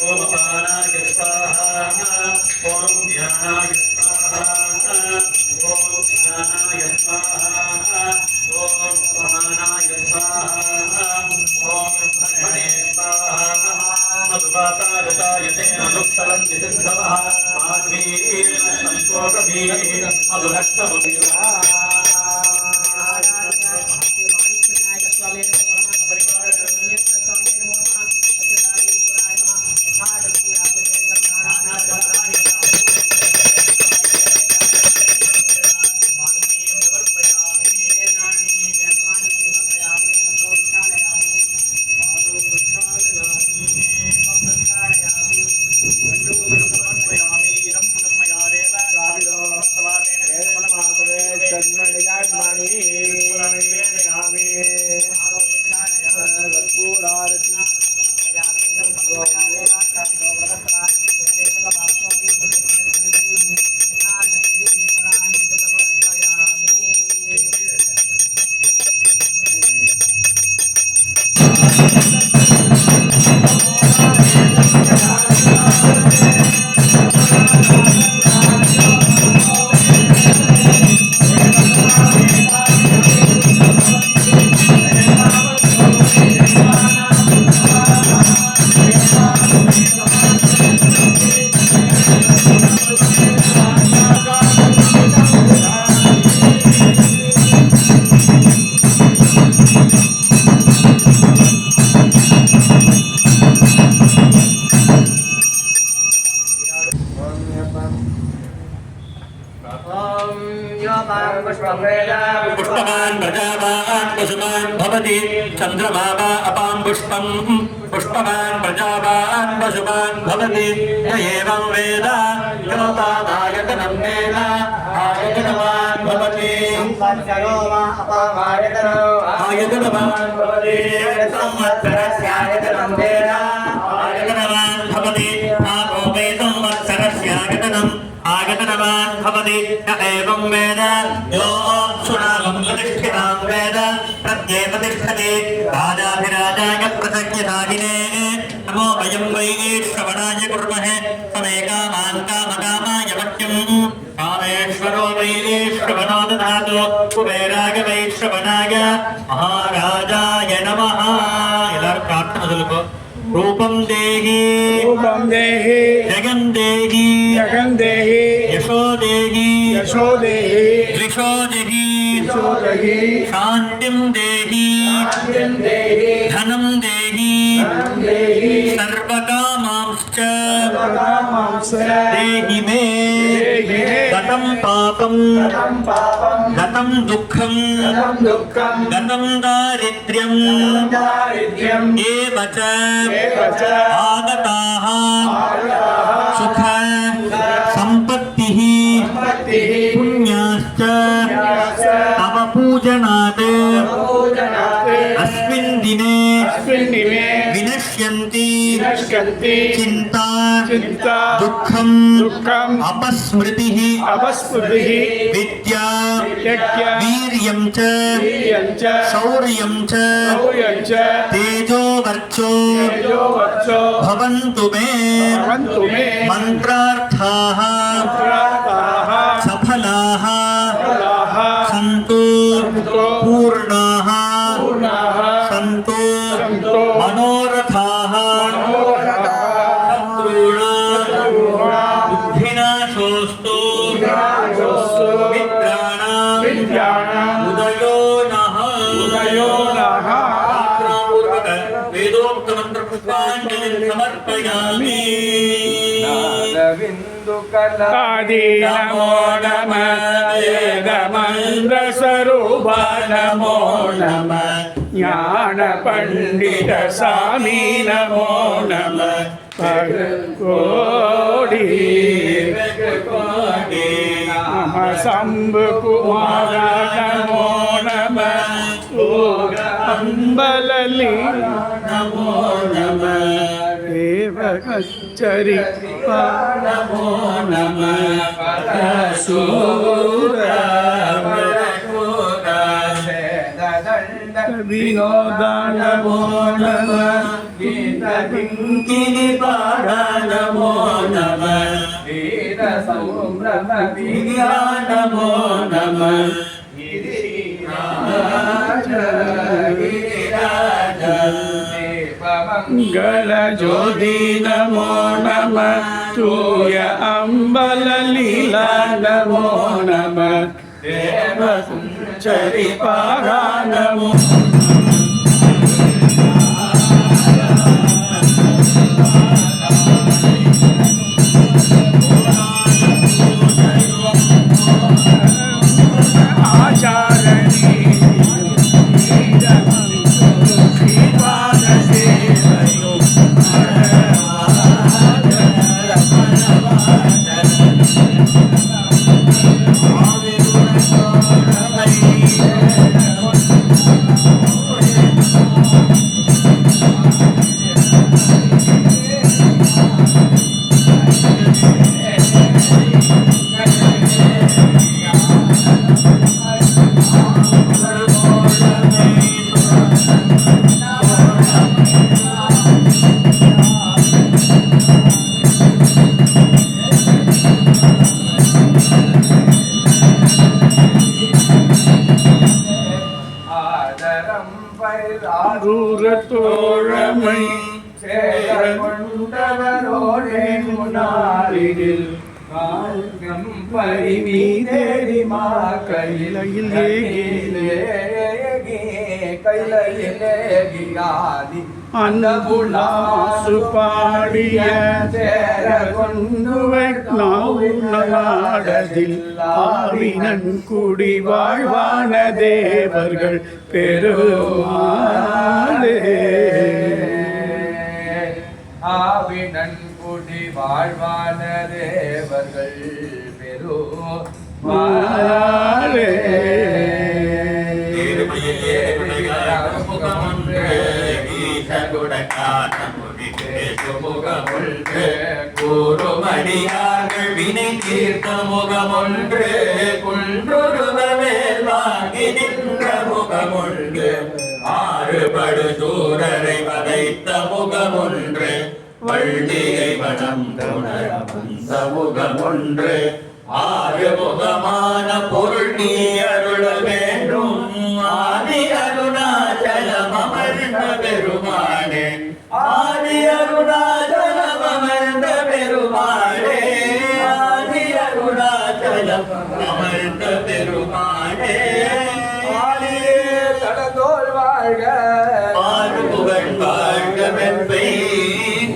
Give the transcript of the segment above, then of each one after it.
ఓం అపానాయ స్వాహ ఓం జ్ఞానాయ స్వాహ ఓం జ్ఞానాయ స్వాహ ఓం సమానాయ స్వాహ ఓం ధర్మణే స్వాహ మధుపాతారతాయ తేన দেবে रूपं देहि रूपं देहि जगं देहि जगं देहि यशो देहि यशो देहि दृशो देहि दृशो देहि शान्तिं देहि शान्तिं देहि धनं देहि सर्वदा దేహి మే గతం పాపం గతం దుఃఖం గతం దారిద్ర్యం ఏవ చ ఆగతాః సుఖ సంపత్తిః పుణ్యాశ్చ తవ పూజనాత్ దినే शक्ति चिंता चिंता दुखम दुखम अपस्मृति ही अपस्मृति ही विद्या विद्या वीर्यम च वीर्यम च शौर्यं च शौर्यं च तेजो वर्चो तेजो वर्चो भवन्तु मे भवन्तु मे मंत्रार्थाः मन्त्रार्थाः सफलाः సమర్పయామి నాదవిందుకలాది నమో నమ వేదమంద్ర స్వరూప నమో నమ ஞான பண்டித சாமி நமோ நம கோடி நம சம்பு குமார நமோ நம அம்பலலி நமோ நம தேவகச்சரி நமோ நம சூர வினோத நமோ நம கிங்கினி பாட நமோ நம வித்யா நமோ நம மங்கள ஜோதி நமோ நம. தூய அம்பலலீலா நமோ நம. தேவ தேவகுஞ்சரி பாரா நமோ அரூர தோழமை கொண்டவரோடே முன்னாளில் மார்க்கம் மா கையிலையில் ஏகி கையிலையில் ஆதி அந்த பாடிய சேர நாடதில் ஆவினன் குடி வாழ்வான தேவர்கள் பெருமாளே. ஆவினன் குடி வாழ்வான தேவர்கள் பெரு கூறுமடியார்கள் வினை தீர்த்த முகமொன்று குன்றொருவர் வாங்கி நின்ற முகமொன்று. ஆறுபடு சூரரை வதைத்த முகமொன்று வள்ளியை வடம் வந்த முகமொன்று. ஆறு முகமான பொருள் நீ அருள வேண்டும் ஆதி அருணாச்சலம் அமர்ந்த பெருமாள் பெருமானே ஆதி அருணாச்சலம் அமர்ந்த பெருமானே. ஆதி அருணாச்சலம் அமர்ந்த பெருமானே. ஆதியே தடதோள் வாழ்க ஆறு புகழ் வாழ்க வெப்பை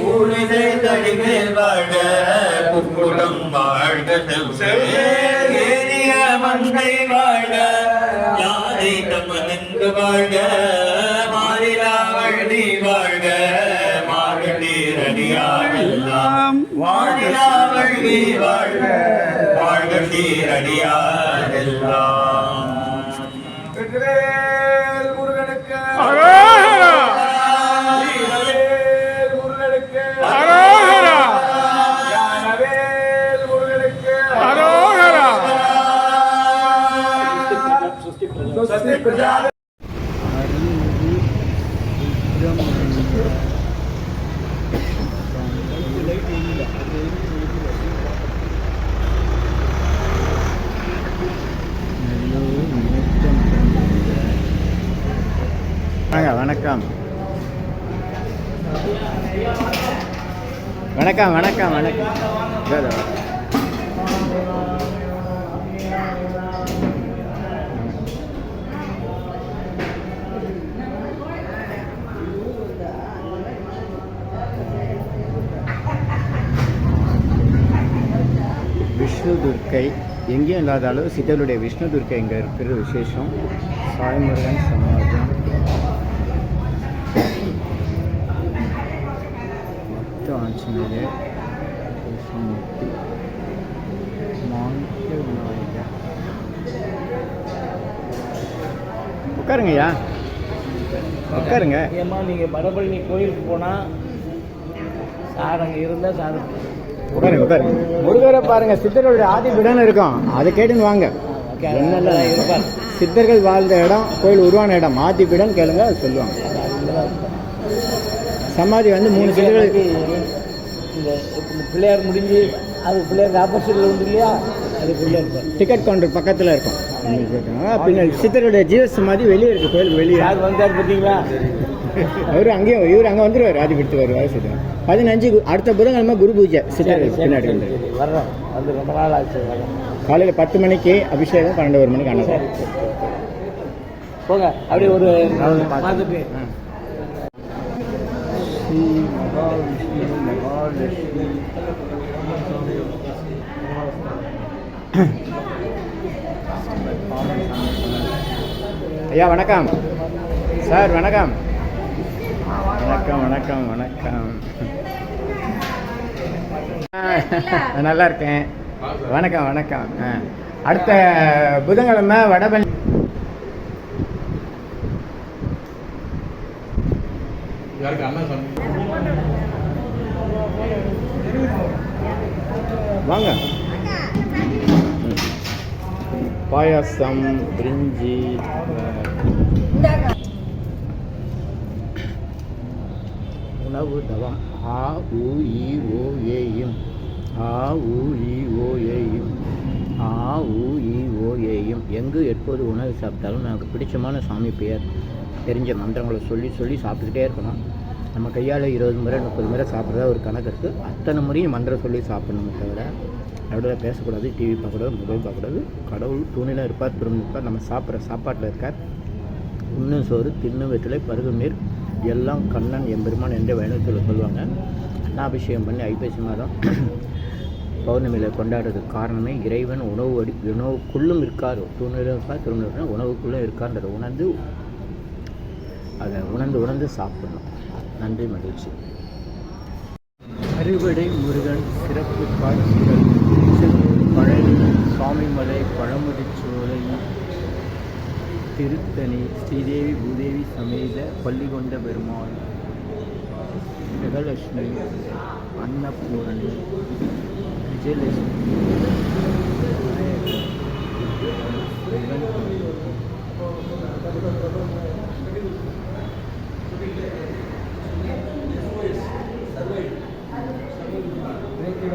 ஊழிதை தடிமேல் வாழ்க குக்குடம் வாழ்க மங்கை வாழ்க யாரை வாழ்க வாழ்க மாறுநீரடியாரெல்லாம் வாழிலா வழி வாழ்க வாழ்க நீரடியாரெல்லாம் வணக்கம் வணக்கம் வணக்கம். விஷ்ணு துர்க்கை எங்கேயும் இல்லாத அளவு சித்தருடைய விஷ்ணு துர்க்கை இங்கே இருக்கிற விசேஷம். சாய்முருகன் சமாதி ஆஞ்சநேயர் கிருஷ்ணமூர்த்தி மாணிக்க விநாயகர் உட்காருங்கய்யா. உட்காருங்க. ஏம்மா நீங்கள் வடபழனி கோயிலுக்கு போனால் சார் அங்கே இருந்தால் சார். உட்காருங்க உட்காருங்க. முருகரை பாருங்க சித்தர்களுடைய ஆதி விடன்னு இருக்கும். அதை கேட்டுன்னு வாங்க. இருப்பார் சித்தர்கள் வாழ்ந்த இடம் கோயில் உருவான இடம். ஆதி விடன் கேளுங்க சொல்லுவாங்க. சமாதி வந்து மூணு சித்தர்கள் இந்த பிள்ளையார் முடிஞ்சு அது பிள்ளையாருக்கு ஆப்போசிட்டில் உண்டு இல்லையா அது பிள்ளையார் டிக்கெட் கவுண்டர் பக்கத்தில் இருக்கும். பின்ன சித்தருடைய ஜீவ சமாதி வெளியே இருக்கு கோயில் வெளியே. யார் வந்தார் பார்த்தீங்களா? அவர் அங்கேயும் இவர் அங்கே வந்துருவார் ஆதி விட்டு வருவார் சித்தர். பதினஞ்சு அடுத்த புதன்கிழமை குரு பூஜை சித்தர்கள் பின்னாடி வர்றோம். வந்து ரொம்ப நாள் ஆச்சு காலையில் பத்து மணிக்கு அபிஷேகம் பன்னெண்டு ஒரு மணிக்கு சரி சரி போங்க அப்படியே ஒரு பார்த்துட்டு ஸ்ரீ மகாவிஷ்ணு மகாலட்சுமி ஐயா வணக்கம். சார் வணக்கம். வணக்கம் வணக்கம் வணக்கம். நல்லா இருக்கேன். வணக்கம் வணக்கம். ஆ. அடுத்த புதன்கிழமை வடபழனி வாங்க. பாயாசம் பிரிஞ்சி உணவு தவம் ஆ உ இ ஓ ஏயும் ஆ உ இ ஓ ஏயும் ஆ உ இ ஓ ஏயும் எங்கு எப்போது உணவு சாப்பிட்டாலும் நமக்கு பிடிச்சமான சாமி பெயர் தெரிஞ்ச மந்திரங்களை சொல்லி சொல்லி சாப்பிட்டுக்கிட்டே இருக்கணும். நம்ம கையால் இருபது முறை முப்பது முறை சாப்பிட்றதா ஒரு கணக்கு இருக்குது அத்தனை முறையும் மந்திரம் சொல்லி சாப்பிடணுமே தவிர நடுவில் பேசக்கூடாது டிவி பார்க்கக்கூடாது மொபைல் பார்க்கக்கூடாது. கடவுள் தூணிலும் இருப்பார் திரும்ப இருப்பார் நம்ம சாப்பிட்ற சாப்பாட்டில் இருக்கார் உண்ணும் சோறு தின்னும் வெற்றிலை பருகும் எல்லாம் கண்ணன் எம்பெருமான் என்ற வயணத்தில் சொல்லுவாங்க. அன்னாபிஷேகம் பண்ணி ஐப்பசி மாதம் பௌர்ணமியில் கொண்டாடுறதுக்கு காரணமே இறைவன் உணவு அடி உணவுக்குள்ளும் இருக்கார்? தூணிலும் இருப்பார் திரும்ப இருப்பார் உணவுக்குள்ளும் இருக்கான்றதை உணர்ந்து அதை உணர்ந்து உணர்ந்து சாப்பிடணும். நன்றி மகிழ்ச்சி. அறுவடை முருகன் சிறப்பு காட்சிகள் பழனி சுவாமிமலை பழமுதிச்சோலை திருத்தணி ஸ்ரீதேவி பூதேவி சமேத பள்ளிகொண்ட பெருமாள் ஜெகலட்சுமி அன்னபூரணி விஜயலட்சுமி விநாயகர்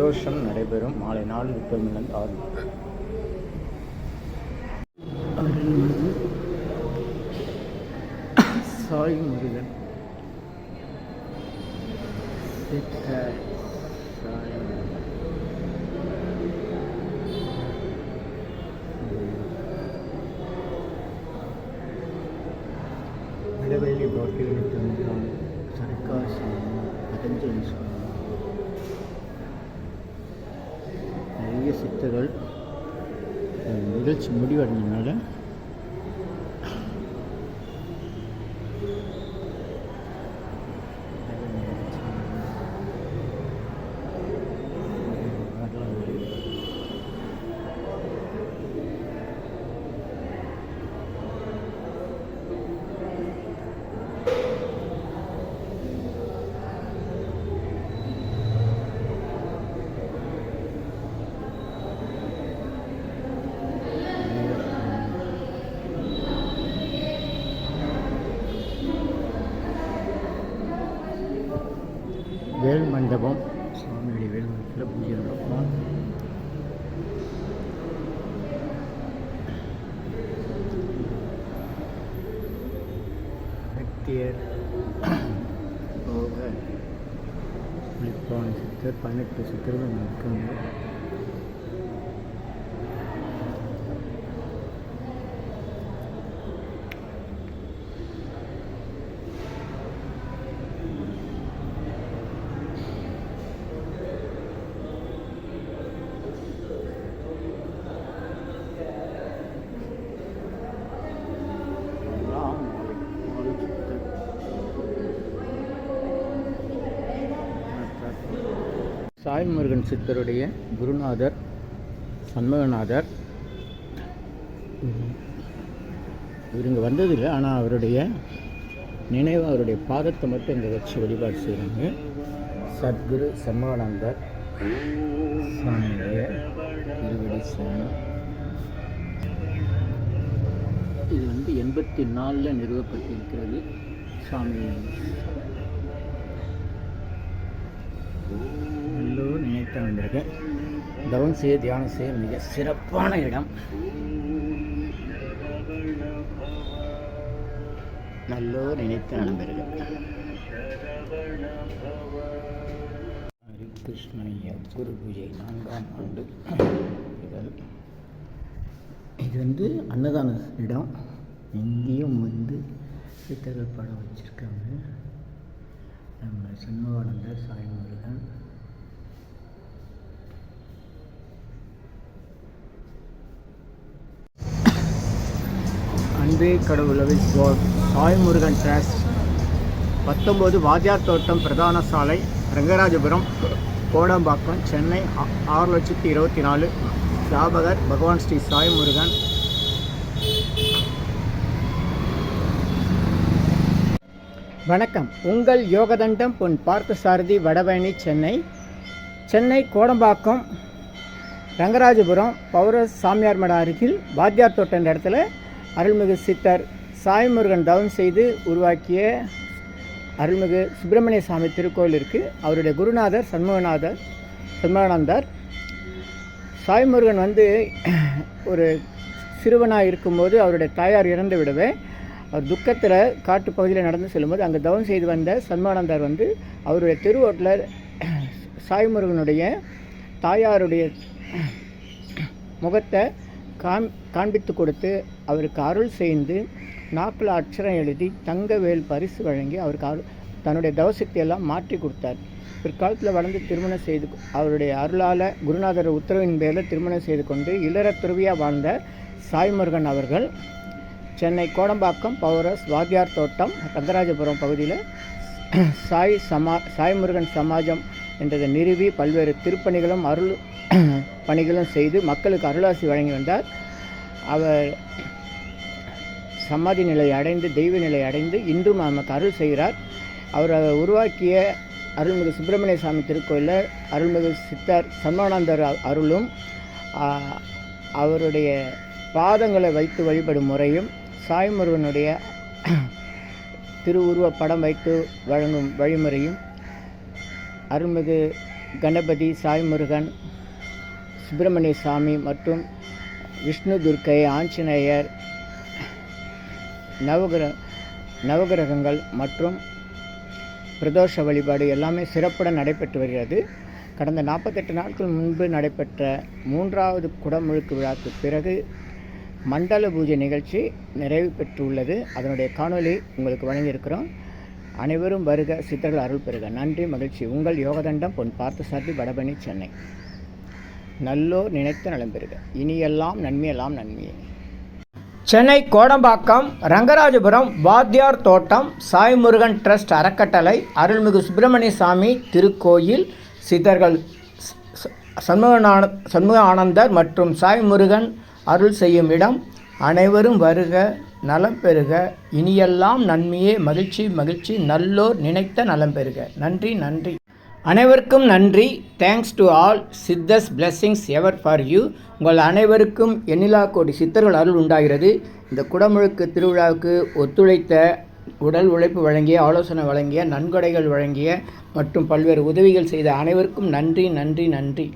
பிரதோஷம் நடைபெறும். மாலை நாலு முப்பது மணி ஆறு சாய் முருகன். சித்த சாய் முருகன். சித்தர்கள் நிகழ்ச்சி முடிவடைஞ்சதுனால வேல் மண்டபம் சுவாமியுடைய வேல் மண்டபத்தில் பூஜை நடக்கும் அகத்தியர் புலிப்பான சித்தர் பதினெட்டு சித்தர்கள் இருக்காங்க எல்லாம் ஒரு சித்தர் சாய்முருகன் சித்தருடைய குருநாதர் சண்முகநாதர். இவர் இங்கே வந்ததில்லை ஆனால் அவருடைய நினைவு அவருடைய பாதத்தை மட்டும் இங்கே வச்சு வழிபாடு செய்கிறாங்க சத்குரு சண்முகானந்தர் சாமியுடைய திருவடி சாமி. இது வந்து எண்பத்தி நாலில் நிறுவப்பட்டிருக்கிறது. சாமி. எல்லோரும் நினைத்து தவம் செய்ய தியானம் செய்ய மிக சிறப்பான இடம். நல்லோர் நினைத்து நடந்திருக்கேன் ஹரி கிருஷ்ணய்யா குரு பூஜை நான்காம் ஆண்டு இது வந்து அன்னதான இடம். இங்கேயும் வந்து சித்தர்கள் படம் வச்சுருக்காங்க. நம்ம சண்முகானந்தர் சாய்முருகன் அன்பே கடவுளவை காட் சாய்முருகன் ட்ரஸ்ட் பத்தொம்போது வாத்தியார் தோட்டம் பிரதான சாலை ரங்கராஜபுரம் கோடம்பாக்கம் சென்னை ஆ- ஆறு லட்சத்தி இருபத்தி நாலு. ஸ்தாபகர் பகவான் ஸ்ரீ சாய்முருகன். வணக்கம். உங்கள் யோகதண்டம் பொன் பார்த்தசாரதி வடபழனி சென்னை. சென்னை கோடம்பாக்கம் ரங்கராஜபுரம் பௌர சாமியார் மட அருகில் வாத்தியார் தோட்டம் என்ற இடத்துல அருள்மிகு சித்தர் சாய்முருகன் தவம் செய்து உருவாக்கிய அருள்மிகு சுப்பிரமணிய சுவாமி திருக்கோயில் இருக்குது அவருடைய குருநாதர் சண்முகநாதர் சண்முகானந்தார். சாய்முருகன் வந்து ஒரு சிறுவனாக இருக்கும்போது அவருடைய தாயார் இறந்து விடவே அவர் துக்கத்தில் காட்டு பகுதியில் நடந்து செல்லும்போது அங்கே தவம் செய்து வந்த சண்முகானந்தர் வந்து அவருடைய திருவோட்டில் சாய்முருகனுடைய தாயாருடைய முகத்தை காம் காண்பித்து கொடுத்து அவருக்கு அருள் செய்து நாக்கில் அக்ஷரம் எழுதி தங்கவேல் பரிசு வழங்கி அவருக்கு அருள் தன்னுடைய தவசக்தியெல்லாம் மாற்றி கொடுத்தார். பிற்காலத்தில் வளர்ந்து திருமணம் செய்து அவருடைய அருளால் குருநாதர் உத்தரவின் பேரில் திருமணம் செய்து கொண்டு இல்லற துறவியாக வாழ்ந்த சாய்முருகன் அவர்கள் சென்னை கோடம்பாக்கம் பௌரஸ் வாத்தியார் தோட்டம் ரங்கராஜபுரம் பகுதியில் சாய் சமா சாய்முருகன் சமாஜம் என்றதை நிறுவி பல்வேறு திருப்பணிகளும் அருள் பணிகளும் செய்து மக்களுக்கு அருளாசி வழங்கி வந்தார். அவர் சமாதி நிலை அடைந்து தெய்வ நிலை அடைந்து இன்றும் நமக்கு அருள் செய்கிறார். அவர் உருவாக்கிய அருள்மிகு சுப்பிரமணிய சாமி திருக்கோயிலில் அருள்மிகு சித்தர் சன்மானந்தர் அருளும் அவருடைய பாதங்களை வைத்து வழிபடும் முறையும் சாய்முருகனுடைய திருவுருவ படம் வைத்து வழங்கும் வழிமுறையும் அருள்மிகு கணபதி சாய்முருகன் சுப்பிரமணிய சாமி மற்றும் விஷ்ணு துர்க்கை ஆஞ்சநேயர் நவகிர நவகிரகங்கள் மற்றும் பிரதோஷ வழிபாடு எல்லாமே சிறப்புடன் நடைபெற்று வருகிறது. கடந்த நாற்பத்தெட்டு நாட்கள் முன்பு நடைபெற்ற மூன்றாவது குடமுழுக்கு விழாக்கு பிறகு மண்டல பூஜை நிகழ்ச்சி நிறைவு பெற்றுள்ளது. அதனுடைய காணொலி உங்களுக்கு வழங்கியிருக்கிறோம். அனைவரும் வருக சித்தர்கள் அருள் பெறுக. நன்றி மகிழ்ச்சி. உங்கள் யோகதண்டம் பொன் பார்த்தசாரதி வடபணி சென்னை. நல்லோர் நினைத்த நலம் பெறுக. இனியெல்லாம் நன்மையெல்லாம் நன்மையே. சென்னை கோடம்பாக்கம் ரங்கராஜபுரம் வாத்தியார் தோட்டம் சாய்முருகன் ட்ரஸ்ட் அறக்கட்டளை அருள்மிகு சுப்பிரமணிய சாமி திருக்கோயில் சித்தர்கள் சண்முகநான சண்முக ஆனந்தர் மற்றும் சாய்முருகன் அருள் செய்யும் இடம். அனைவரும் வருக நலம் பெறுக. இனியெல்லாம் நன்மையே. மகிழ்ச்சி மகிழ்ச்சி. நல்லோர் நினைத்த நலம் பெறுக. நன்றி நன்றி. அனைவருக்கும் நன்றி. Thanks to all Siddhas blessings ever for you உங்கள் அனைவருக்கும் எண்ணிலா கோடி சித்தர்கள் அருள் உண்டாகிறது. இந்த குடமுழுக்கு திருவிழாவுக்கு ஒத்துழைத்த உடல் உழைப்பு வழங்கிய ஆலோசனை வழங்கிய நன்கொடைகள் வழங்கிய மற்றும் பல்வேறு உதவிகள் செய்த அனைவருக்கும் நன்றி நன்றி நன்றி.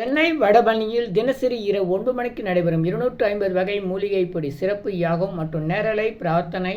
சென்னை வடபழனியில் தினசரி இரவு ஒன்பது மணிக்கு நடைபெறும் இருநூற்று ஐம்பது வகை மூலிகைப்படி சிறப்பு யாகம் மற்றும் நேரலை பிரார்த்தனை